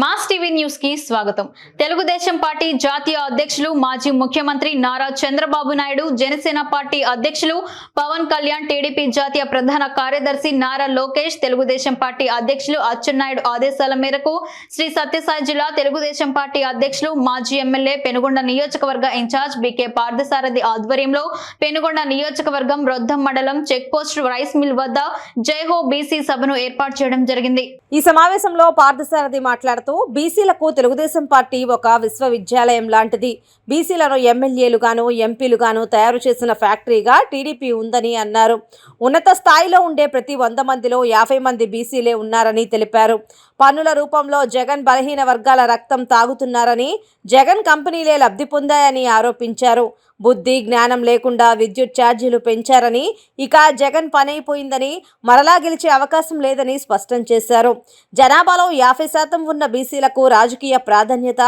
Mass TV న్యూస్కి స్వాగతం. Telugu Desam party జాతీయ అధ్యక్షులు మాజీ ముఖ్యమంత్రి నారా చంద్రబాబు నాయుడు జనసేన పార్టీ అధ్యక్షులు పవన్ కళ్యాణ్ టీడీపీ జాతీయ ప్రధాన కార్యదర్శి నారా లోకేష్ తెలుగుదేశం పార్టీ అధ్యక్షులు అచ్చెన్నాయుడు ఆదేశాల మేరకు శ్రీ సత్యసాయి జిల్లా తెలుగుదేశం పార్టీ అధ్యక్షులు మాజీ ఎమ్మెల్యే పెనుగొండ నియోజకవర్గ ఇన్ఛార్జ్ బికే పార్థసారథి ఆధ్వర్యంలో పెనుగొండ నియోజకవర్గం రొద్దం మండలం చెక్ పోస్ట్ రైస్ మిల్ వద్ద జైహో బీసీ సభను ఏర్పాటు చేయడం జరిగింది. ఈ సమావేశంలో పార్థసారథి మాట్లాడుతూ బీసీలకు తెలుగుదేశం పార్టీ ఒక విశ్వవిద్యాలయం లాంటిది. బీసీలను ఎమ్మెల్యేలుగాను ఎంపీలుగాను తయారు చేసిన ఫ్యాక్టరీగా టీడీపీ ఉందని అన్నారు. ఉన్నత స్థాయిలో ఉండే ప్రతి వంద మందిలో యాభై మంది బీసీలే ఉన్నారని తెలిపారు. పన్నుల రూపంలో జగన్ బలహీన వర్గాల రక్తం తాగుతున్నారని జగన్ కంపెనీలే లబ్ధి పొందాయని ఆరోపించారు. బుద్ధి జ్ఞానం లేకుండా విద్యుత్ ఛార్జీలు పెంచారని ఇక జగన్ పనైపోయిందని మరలా గెలిచే అవకాశం లేదని స్పష్టం చేశారు. జనాభాలో యాభై శాతం ఉన్న బీసీలకు రాజకీయ ప్రాధాన్యత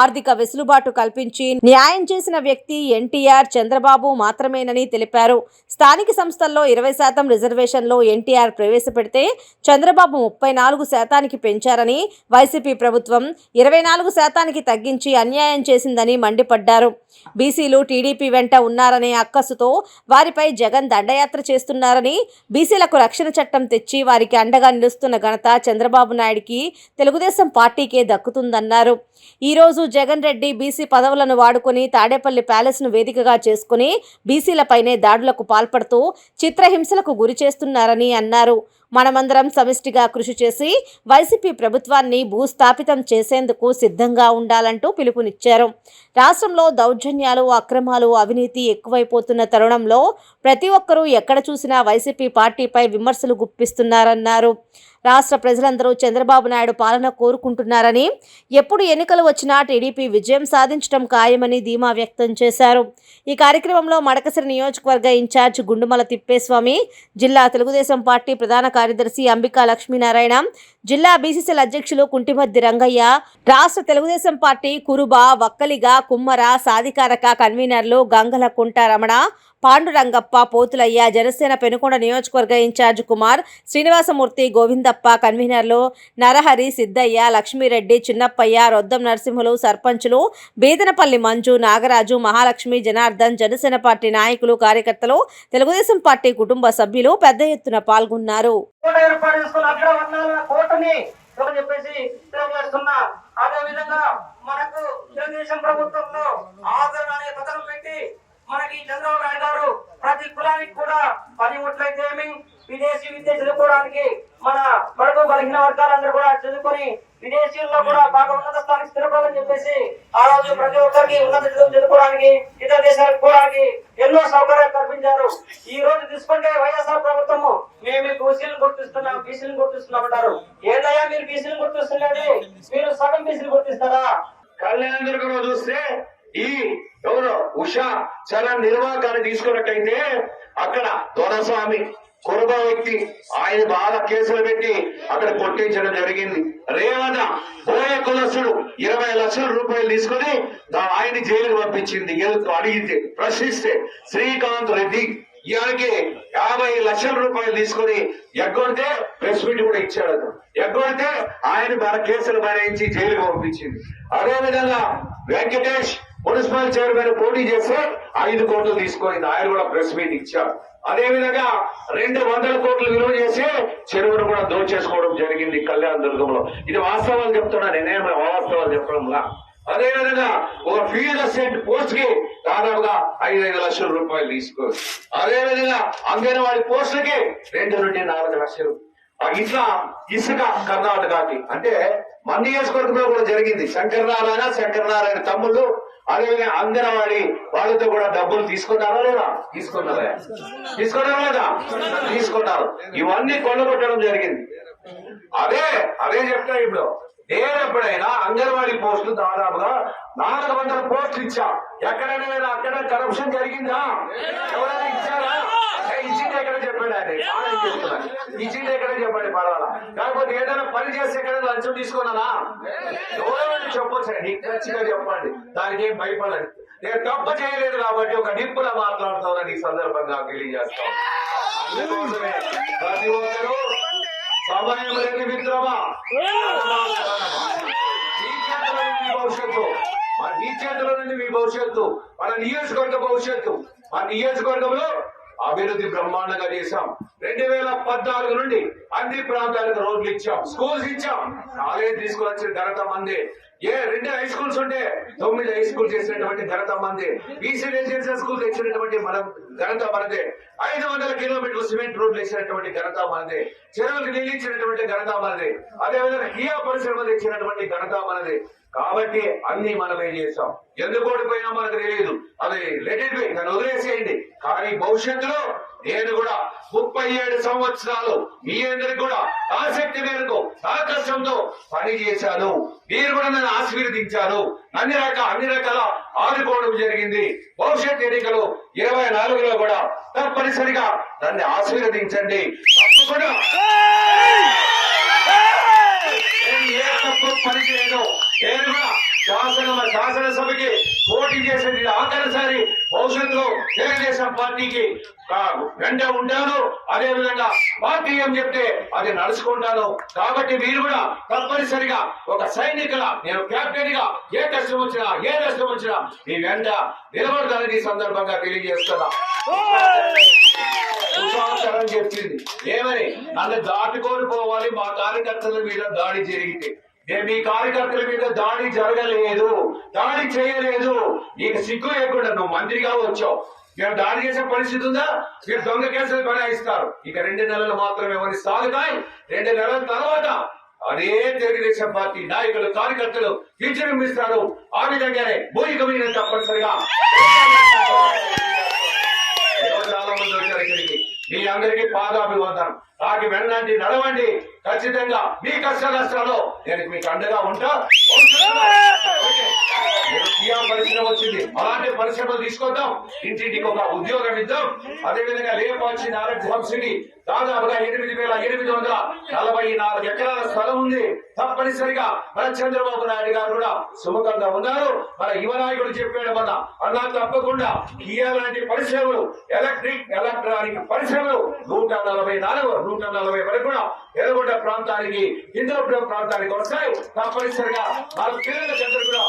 ఆర్థిక వెసులుబాటు కల్పించి న్యాయం చేసిన వ్యక్తి ఎన్టీఆర్ చంద్రబాబు మాత్రమేనని తెలిపారు. స్థానిక సంస్థల్లో ఇరవై శాతం రిజర్వేషన్లో ఎన్టీఆర్ ప్రవేశపెడితే చంద్రబాబు ముప్పై నాలుగు శాతానికి పెంచారని వైసీపీ ప్రభుత్వం. ఇరవై నాలుగు శాతానికి తగ్గించి అన్యాయం చేసిందని మండిపడ్డారు. బీసీలు టీడీపీ వెంట ఉన్నారనే అక్కసుతో వారిపై జగన్ దండయాత్ర చేస్తున్నారని బీసీలకు రక్షణ చట్టం తెచ్చి వారికి అండగా నిలుస్తున్న ఘనత చంద్రబాబు నాయుడికి తెలుగుదేశం పార్టీకే దక్కుతుందన్నారు. ఈరోజు జగన్ రెడ్డి బీసీ పదవులను వాడుకొని తాడేపల్లి ప్యాలెస్ను వేదికగా చేసుకుని బీసీలపైనే దాడులకు పాల్పడుతూ చిత్రహింసలకు గురి చేస్తున్నారని అన్నారు. మనమందరం సమిష్టిగా కృషి చేసి వైసీపీ ప్రభుత్వాన్ని భూస్థాపితం చేసేందుకు సిద్ధంగా ఉండాలంటూ పిలుపునిచ్చారు. రాష్ట్రంలో దౌర్జన్యాలు అక్రమాలు అవినీతి ఎక్కువైపోతున్న తరుణంలో ప్రతి ఒక్కరూ ఎక్కడ చూసినా వైసీపీ పార్టీపై విమర్శలు గుప్పిస్తున్నారన్నారు. రాష్ట్ర ప్రజలందరూ చంద్రబాబు నాయుడు పాలన కోరుకుంటున్నారని ఎప్పుడు ఎన్నికలు వచ్చినా టీడీపీ విజయం సాధించడం ఖాయమని ధీమా వ్యక్తం చేశారు. ఈ కార్యక్రమంలో మడకసిరి నియోజకవర్గ ఇన్ఛార్జ్ గుండుమల తిప్పేస్వామి జిల్లా తెలుగుదేశం పార్టీ ప్రధాన కార్యదర్శి అంబికా లక్ష్మీనారాయణ జిల్లా బీసీసీల అధ్యక్షులు కుంటిమద్ది రంగయ్య రాష్ట్ర తెలుగుదేశం పార్టీ కురుబ వక్కలిగా కుమ్మర సాధికారక కన్వీనర్లు గంగల కుంట రమణ పాండురంగప్ప పోతులయ్య జనసేన పెనుకొండ నియోజకవర్గ ఇన్ఛార్జ్ కుమార్ శ్రీనివాసమూర్తి గోవిందప్ప కన్వీనర్లు నరహరి సిద్దయ్య లక్ష్మీరెడ్డి చిన్నప్పయ్య రొద్దం నరసింహులు సర్పంచులు బీదనపల్లి మంజు నాగరాజు మహాలక్ష్మి జనార్దన్ జనసేన పార్టీ నాయకులు కార్యకర్తలు తెలుగుదేశం పార్టీ కుటుంబ సభ్యులు పెద్ద ఎత్తున పాల్గొన్నారు. అదే విధంగా మనకు తెలుగుదేశం ప్రభుత్వంలో ఆదరణ అనే పథకం పెట్టి మనకి చంద్రబాబు నాయుడు గారు ప్రతి కులానికి కూడా పది ఓట్లయితే విదేశీ విద్య చదువుకోవడానికి మన బడుగు బలహీన వర్గాలందరూ కూడా చదువుకొని విదేశీయుల్లో కూడా బాగా ఉన్నత స్థానికి స్థిరపడని చెప్పేసి ఆ రోజు ప్రతి ఒక్కరికి ఉన్నత చదువు చదువుకోవడానికి ఇతర దేశాలకు పోవడానికి ఎన్నో సౌకర్యాలు కల్పించారు. ఈ రోజు తీసుకుంటే వైఎస్ఆర్ ప్రభుత్వము మేము మీకు బీసీలను గుర్తిస్తున్నాం బీసీలు గుర్తిస్తున్నాం అంటారు. ఏంటయ్యా మీరు బీసీలు గుర్తిస్తున్నది? మీరు సగం బీసీలు గుర్తిస్తారా? కళ్యాణ దుర్గం చూస్తే ఈ ఎవరు? ఉషా చాలా నిర్వాహకాన్ని తీసుకున్నట్టయితే అక్కడ దొరస్వామి కురబ వ్యక్తి ఆయన బాగా కేసులు పెట్టి అక్కడ కొట్టించడం జరిగింది. రేవత బోయ కులసుడు ఇరవై లక్షల రూపాయలు తీసుకుని ఆయన జైలుకు పంపించింది. అడిగితే ప్రశ్నిస్తే శ్రీకాంత్ రెడ్డి ఇయానికి యాభై లక్షల రూపాయలు తీసుకొని ఎగ్గొడితే ప్రెస్ మీట్ కూడా ఇచ్చాడు ఎగ్గొడితే ఆయన మన కేసులు భరించి జైలుకు పంపించింది. అదే విధంగా వెంకటేష్ మున్సిపల్ చైర్మన్ పోటీ చేస్తే ఐదు కోట్లు తీసుకొని ఆయన కూడా ప్రెస్ మీట్ ఇచ్చారు. అదే విధంగా రెండు వందల కోట్లు విలువ చేసి చెరువును కూడా దోచేసుకోవడం జరిగింది కళ్యాణ దుర్గంలో. ఇది వాస్తవాలు చెప్తున్నా నేనేం అవాస్తవాలు చెప్పడంలా. అదేవిధంగా ఒక ఫీల్డ్ అసిస్టెంట్ పోస్ట్కి దాదాపుగా ఐదైదు లక్షల రూపాయలు తీసుకో అదేవిధంగా విధంగా అంగన్వాడీ పోస్టులకి రెండు నుండి నాలుగు లక్షలు. ఆ ఇట్లా ఇసుక కర్ణాటకకి. అంటే మన నియోజకవర్గంలో కూడా జరిగింది. శంకరనారాయణ శంకరనారాయణ తమ్ముళ్ళు అదేవిధంగా అంగనవాడి వాళ్ళతో కూడా డబ్బులు తీసుకున్నారా లేదా? తీసుకున్నారా తీసుకున్నారా లేదా? తీసుకున్నారు ఇవన్నీ కొనగొట్టడం జరిగింది. అదే అదే చెప్తా ఇప్పుడు. నేను ఎప్పుడైనా అంగన్వాడీ పోస్టులు దాదాపుగా నాలుగు వందల పోస్టులు ఇచ్చా. ఎక్కడైనా లేదా? అక్కడ కరప్షన్ జరిగిందా? ఎవరైనా ఇచ్చారా? ఇచ్చింది ఎక్కడ చెప్పాడు ఆయన ఇచ్చింది ఎక్కడ చెప్పండి? పర్వాలా. కాకపోతే ఏదైనా పని చేస్తే ఎక్కడ లంచం తీసుకున్నానా ఎవరైనా చెప్పొచ్చండి ఖచ్చితంగా చెప్పండి. దానికి ఏం భయపడలేదు. నేను తప్ప చేయలేదు కాబట్టి ఒక నిప్పులా మాట్లాడుతానని ఈ సందర్భంగా తెలియజేస్తాను. సమయం లేని మిత్రమా? భవిష్యత్తు. మన నీ చేతిలో నుండి మీ భవిష్యత్తు. మన నియోజకవర్గ భవిష్యత్తు. మన నియోజకవర్గంలో అభివృద్ధి బ్రహ్మాండంగా చేశాం. రెండు వేల పద్నాలుగు నుండి అన్ని ప్రాంతాలకు రోడ్లు ఇచ్చాం. స్కూల్స్ ఇచ్చాం. కాలేజ్ తీసుకుని వచ్చిన ఘనత మంది. ఏ రెండు హై స్కూల్స్ ఉంటే తొమ్మిది హై స్కూల్ చేసినటువంటి ఘనత మంది. బీసీ రెసిడెన్షియల్ స్కూల్ తెచ్చినటువంటి మన ఘనత మనదే ఐదు వందల కిలోమీటర్లు సిమెంట్ రోడ్లు వేసినటువంటి ఘనత మనదే చెరువులకు నీళ్ళు ఇచ్చినటువంటి ఘనత మనదే అదేవిధంగా కియా పరిశ్రమ తెచ్చినటువంటి ఘనత మనదే కాబట్టి అన్ని మనమే చేసాం ఎందుకు ఓడిపోయినా మనకు తెలియదు. అది లెట్ ఇట్ బి దాన్ని వదిలేసేయండి. కానీ భవిష్యత్తులో నేను కూడా ముప్పై ఏడు సంవత్సరాలు మీ అందరికి కూడా ఆసక్తి మేరకు ఆకర్షంతో పనిచేశాను పని చేశాను. మీరు కూడా నన్ను ఆశీర్వదించారు. అన్ని రకాల అన్ని రకాల ఆదుకోవడం జరిగింది. భవిష్యత్ ఎన్నికలు ఇరవై నాలుగులో కూడా తప్పనిసరిగా దాన్ని ఆశీర్వదించండి. తప్పకుండా నేను ఏ తప్పు పని చేయను నేను కూడా శాసన శాసనసభకి పోటీ చేసేది ఇది ఆఖరిసారి భవిష్యత్తులో తెలుగుదేశం పార్టీకి వెంట ఉంటాను అదే విధంగా పార్టీ ఏం చెప్తే అది నడుచుకుంటాను. కాబట్టి మీరు కూడా తప్పనిసరిగా ఒక సైనికుల నేను కెప్టెన్గా ఏ కష్టం వచ్చినా ఏ నష్టం వచ్చినా మీ వెంట నిలబడతానని ఈ సందర్భంగా తెలియజేస్తున్నా. సుశాంతరం చెప్పింది. ఏమని? నన్ను దాటుకొని పోవాలి. మా కార్యకర్తల మీద దాడి జరిగితే. నేను మీ కార్యకర్తల మీద దాడి జరగలేదు. దాడి చేయలేదు. నీకు సిగ్గు లేకుండా నువ్వు మంత్రిగా వచ్చావు. మేము దాడి చేసే పరిస్థితి ఉందా? మీరు దొంగ కేసులు బనాయిస్తారు. ఇక రెండు నెలలు మాత్రమే ఎవరి సాగుతాయి? రెండు నెలల తర్వాత అదే తెలుగుదేశం పార్టీ నాయకులు కార్యకర్తలు విజృంభిస్తారు ఆ విధంగానే భూమిక మీద తప్పనిసరిగా. చాలా మంది వచ్చారు ఇక్కడికి. మీ అందరికీ పాదాభివందనం. నాకు వెళ్ళండి నడవండి. ఖచ్చితంగా మీ కష్ట నష్టాలు నేను మీకు అండగా ఉంటా. ఓకే. కియా పరిశ్రమ వచ్చింది. అలాంటి పరిశ్రమలు తీసుకొద్దాం. ఇంటింటికి ఒక ఉద్యోగం ఇద్దాం. అదే విధంగా లేపాచి నారాయణ సిటీ దాదాపుగా ఎనిమిది వేల ఎనిమిది వందల నలభై నాలుగు ఎకరాల స్థలం ఉంది. తప్పనిసరిగా మన చంద్రబాబు నాయుడు గారు కూడా సుముఖంగా ఉన్నారు. మన యువ నాయకుడు చెప్పాడు మన అన్నా తప్పకుండా కియా లాంటి పరిశ్రమలు ఎలక్ట్రిక్ ఎలక్ట్రానిక్ పరిశ్రమలు నూట నలభై నాలుగు నూట నలభై వరకు కూడా ఎర్రగొండ ప్రాంతానికి ఇంద్రపురం ప్రాంతానికి వస్తాయి. తప్పనిసరిగా మన పిల్లలకందరూ కూడా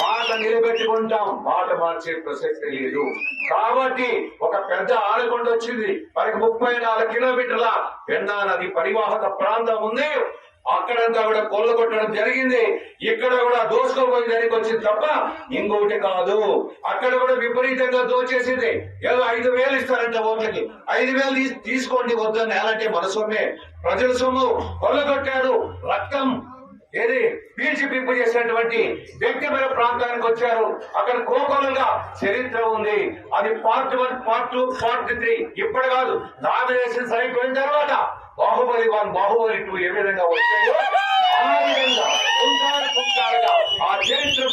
మాట నిలబెట్టుకుంటాం. మాట మార్చే ప్రసక్తి లేదు. కాబట్టి ఒక పెద్ద ఆనకొండ వచ్చింది. మనకి ముప్పై నాలుగు కిలోమీటర్ల పెన్నా నది పరివాహక ప్రాంతం ఉంది. అక్కడంతా కూడా కొల్ల కొట్టడం జరిగింది. ఇక్కడ కూడా దోచుకోబోయే దానికి వచ్చింది తప్ప ఇంకొకటి కాదు. అక్కడ కూడా విపరీతంగా దోచేసింది. ఏదో ఐదు వేలు ఇస్తారంట ఓట్లకి. ఐదు వేలు తీసుకోండి వద్దని ఎలాంటి మన సొమ్మే ప్రజల సొమ్ము కొల్లగొట్టారు. రక్తం ఏది? పీల్చి పిప్పు చేసినటువంటి వ్యక్తిపర ప్రాంతానికి వచ్చారు. అక్కడ కోకొలుగా చరిత్ర ఉంది. అది part one part two part three ఇప్పుడు కాదు నామినేషన్స్ అయిపోయిన తర్వాత బాహుబలి వన్ బాహుబలి టూ ఏ విధంగా వచ్చాయో ఆ విధంగా ఆ చరిత్ర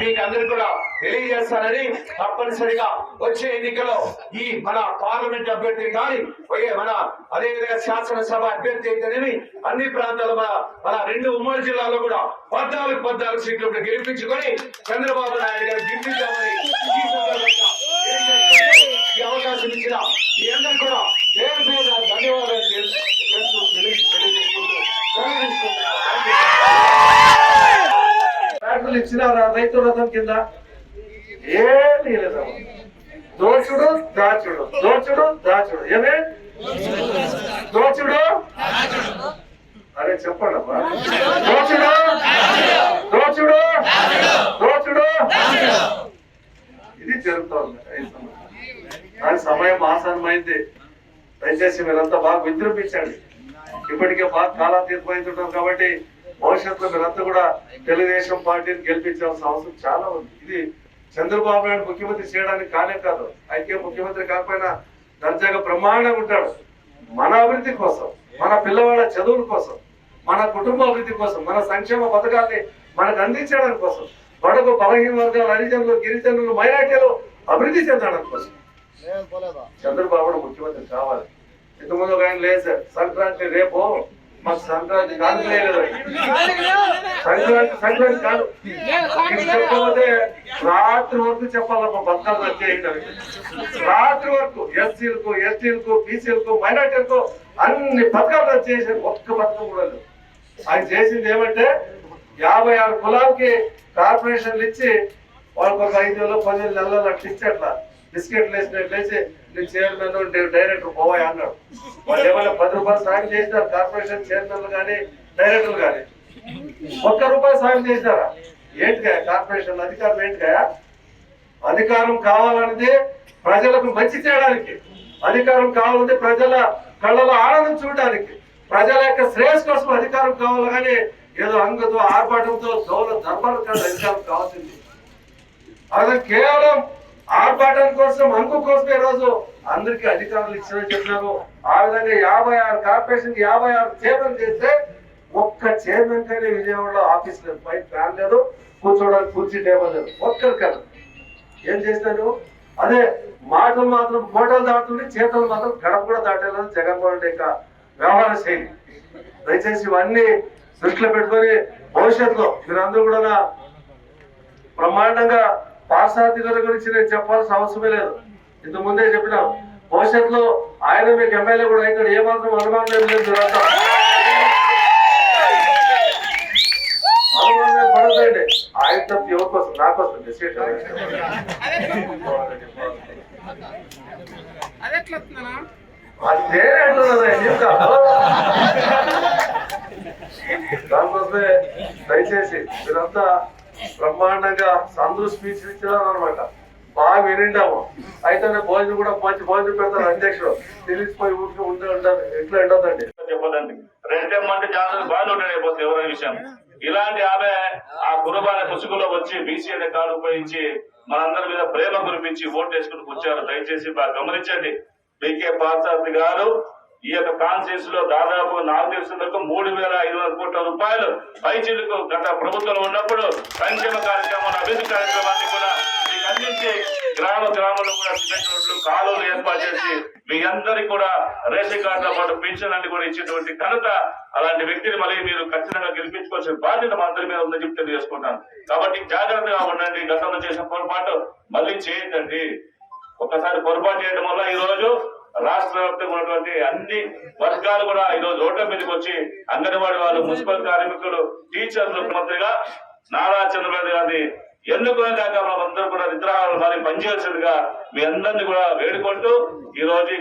మీకు అందరు కూడా తెలియజేస్తానని తప్పనిసరిగా వచ్చే ఎన్నికలో ఈ మన పార్లమెంట్ అభ్యర్థి కానీ పోయే మన అదేవిధంగా శాసనసభ అభ్యర్థి అయితేనేమి అన్ని ప్రాంతాలు మన మన రెండు ఉమ్మడి జిల్లాల్లో కూడా పద్నాలుగు పద్నాలుగు సీట్లు గెలిపించుకొని చంద్రబాబు నాయుడు గారు గిప్పించామని ఈ సందర్భంగా ఈ అవకాశం ఇచ్చిన మీ అందరూ కూడా పేరు పేరు ధన్యవాదాలు బ్యాగులు ఇచ్చినారా రైతు రథం కింద ఏమీ లేదు దోచుడు దాచుడు. దోచుడు దాచుడు. ఏమే? దోచుడు? అరే చెప్పండి అమ్మా. దోచుడు? దోచుడు? దోచుడు? ఇది జరుగుతోంది. కానీ సమయం ఆసన్నమైంది దయచేసి మీరంతా బాగా విజృంభించండి. ఇప్పటికే బాగా కాలాతీతం అవుతుంటాం కాబట్టి భవిష్యత్తులో మీరంతా కూడా తెలుగుదేశం పార్టీని గెలిపించాల్సిన అవసరం చాలా ఉంది. ఇది చంద్రబాబు నాయుడు ముఖ్యమంత్రి చేయడానికి కానే కాదు. అయితే ముఖ్యమంత్రి కాకపోయినా దర్జాగా బ్రహ్మాండంగా ఉంటాడు. మన అభివృద్ధి కోసం మన పిల్లవాళ్ళ చదువుల కోసం మన కుటుంబ అభివృద్ధి కోసం మన సంక్షేమ పథకాన్ని మనకు అందించడం కోసం బడుగు బలహీన వర్గాలు హరిజనులు గిరిజనులు మైనార్టీలు అభివృద్ధి చెందడం కోసం చంద్రబాబు ముఖ్యమంత్రి కావాలి. ఇంతకుముందు ఒక ఆయన లేదు సార్ సంక్రాంతి రేపు మాకు సంక్రాంతి కాదు లేదు సంక్రాంతి సంక్రాంతి కాదు. చెప్పకపోతే రాత్రి వరకు చెప్పాలమ్మా బతకాలు వచ్చేయండి రాత్రి వరకు ఎస్సీలకు ఎస్టీలకు బీసీలకు మైనార్టీలకు అన్ని పథకాలు వచ్చేసారు ఒక్క పథకం కూడా ఆయన చేసింది ఏమంటే యాభై ఆరు కులాలకి కార్పొరేషన్లు ఇచ్చి వాళ్ళకి ఒక ఐదు వేలు పదివేలు నెలలు అట్లా ఇచ్చి అట్లా. బిస్కెట్లు వేసినట్లు నేను చైర్మన్ డైరెక్టర్ పోవాయి అన్నాడు. వాళ్ళు ఏమైనా పది రూపాయలు సాయం చేసినారు కార్పొరేషన్ చైర్మన్లు కానీ డైరెక్టర్లు కానీ ఒక్క రూపాయి సాయం చేసినారా? ఏంటిగా కార్పొరేషన్ అధికారం ఏంటిగా అధికారం కావాలన్నది ప్రజలకు మంచి చేయడానికి. అధికారం కావాలంటే ప్రజల కళ్ళలో ఆనందం చూడడానికి. ప్రజల యొక్క శ్రేయస్ కోసం అధికారం కావాలి కానీ ఏదో అంగతో ఆర్భాటంతో దౌల ధర్మాలు కాదు అధికారం కావాల్సింది. అది కేవలం ఆర్భాటం కోసం అంకు కోసం ఈ రోజు అందరికి అధికారులు ఇచ్చారని చెప్పినారు. ఆ విధంగా యాభై ఆరు కార్పొరేషన్ యాభై ఆరు చైర్మన్ చేస్తే ఒక్క చైర్మన్ కానీ విజయవాడలో ఆఫీస్ లేదు పై ఫ్యాన్ లేదు కూర్చోవడానికి కుర్చీ టేబుల్ లేదు ఒక్కరు కాదు. ఏం చేస్తాను అదే మాటలు మాత్రం ఫోటోలు దాటుతుంటే చేతులు మాత్రం గడప కూడా దాటలేదు జగన్మోహన్ రెడ్డి యొక్క వ్యవహార శైలి. దయచేసి ఇవన్నీ దృష్టిలో పెట్టుకొని భవిష్యత్తులో మీరందరూ కూడా బ్రహ్మాండంగా పారిశార్థికత గురించి నేను చెప్పాల్సిన అవసరమే లేదు. ఇంతకు ముందే చెప్పినాం. భవిష్యత్తులో ఆయన మీకు ఎమ్మెల్యే కూడా అయితే ఏమాత్రం అనుమానం లేదు మీరంతా. అనుమానం పడదండి ఆయన తప్ప ఎవరి కోసం నా డిసైడ్ అదే అంటున్నది ఏం దానికోసమే దయచేసి మీరంతా బ్రహ్మాండంగా అందరూ స్పీచ్ ఇచ్చినారు అనమాట బాగా వినిండాము అయితే భోజనం కూడా మంచి భోజనం పెడతారు అధ్యక్షుడు. తెలిసిపోయి ఊరికి ఉంటే ఉంటారు ఎట్లా ఉండదండి చెప్పదండి రెండేమంటే అంటే బాగానే బాగా ఉంటాడు అయిపోతుంది ఎవరైనా విషయం. ఇలాంటి ఆమె ఆ కుటుంబాల ముసుగులో వచ్చి బీసీ అనే కార్డు ఉపయోగించి మనందరి మీద ప్రేమ కురిపించి ఓటు వేసుకుని కూర్చారు దయచేసి బాగా గమనించండి. బీకే పార్థార్థి గారు ఈ యొక్క కాన్సెన్స్లో దాదాపు నాకు తెలిసిన మూడు వేల ఐదు వందల కోట్ల రూపాయలు పైచిలకు గత ప్రభుత్వం ఉన్నప్పుడు సంక్షేమ కార్యక్రమం అభివృద్ధి కార్యక్రమాన్ని కూడా మీకు అందించి గ్రామ గ్రామంలో కూడా సిమెంట్ రోడ్లు కాలువలు ఏర్పాటు చేసి మీ అందరికి కూడా రేషన్ కార్డుతో పాటు పెన్షన్ అన్ని కూడా ఇచ్చేటువంటి ఘనత అలాంటి వ్యక్తిని మళ్ళీ మీరు ఖచ్చితంగా గెలిపించుకోవాల్సిన బాధ్యత మా అందరి మీద ఉందని చెప్పి తెలియజేసుకుంటాను. కాబట్టి జాగ్రత్తగా ఉండండి గతంలో చేసిన పొరపాటు మళ్ళీ చేయొద్దండి ఒక్కసారి పొరపాటు చేయడం వల్ల ఈ రోజు రాష్ట్ర వ్యాప్తంగా ఉన్నటువంటి అన్ని వర్గాలు కూడా ఈ రోజు ఓట్ల మీదకి వచ్చి అంగన్వాడీ వాళ్ళు మున్సిపల్ కార్మికులు టీచర్లు మంత్రిగా నారా చంద్రబాబు గారిని ఎన్నుకునే దాకా మనందరూ కూడా నిద్రాహారం మరి పనిచేయాల్సిందిగా మీ అందరినీ కూడా వేడుకుంటూ ఈ రోజు